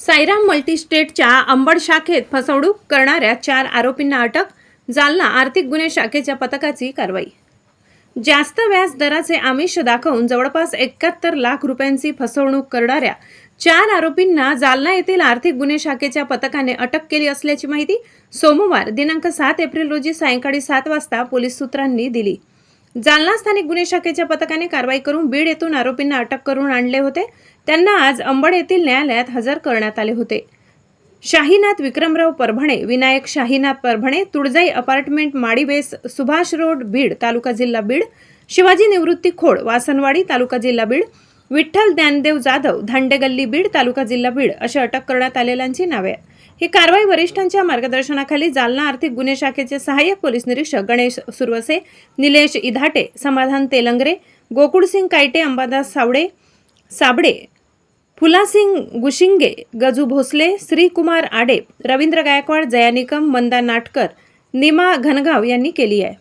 साईराम मल्टीस्टेटच्या अंबड शाखेत फसवणूक करणाऱ्या चार आरोपींना अटक जालना आर्थिक गुन्हे शाखेच्या पथकाची कारवाई. जास्त व्याज दराचे आमिष दाखवून जवळपास एकाहत्तर लाख रुपयांची फसवणूक करणाऱ्या चार आरोपींना जालना येथील आर्थिक गुन्हे शाखेच्या पथकाने अटक केली असल्याची माहिती सोमवार दिनांक सात एप्रिल रोजी सायंकाळी सात वाजता पोलीस सूत्रांनी दिली. जालना स्थानिक गुन्हे शाखेच्या पथकाने कारवाई करून बीड येथून आरोपींना अटक करून आणले होते. त्यांना आज अंबड येथील न्यायालयात हजर करण्यात आले होते. शाहीनाथ विक्रमराव परभणे विनायक शाहीनाथ परभणे तुळजाई अपार्टमेंट माडीबेस सुभाष रोड बीड तालुका जिल्हा बीड शिवाजी निवृत्ती खोड वासनवाडी तालुका जिल्हा बीड विठ्ठल ज्ञानदेव जाधव धांडेगल्ली बीड तालुका जिल्हा बीड अशी अटक करण्यात आलेल्यांची नावे ही कारवाई वरिष्ठांच्या मार्गदर्शनाखाली जालना आर्थिक गुन्हे शाखेचे सहाय्यक पोलीस निरीक्षक गणेश सुरवसे निलेश इधाटे समाधान तेलंगरे गोकुळसिंग कायटे अंबादास सावडे साबडे फुलासिंग गुशिंगे गजू भोसले श्रीकुमार आडे रवींद्र गायकवाड जया निकम मंदा नाटकर निमा घनगाव यांनी केली आहे.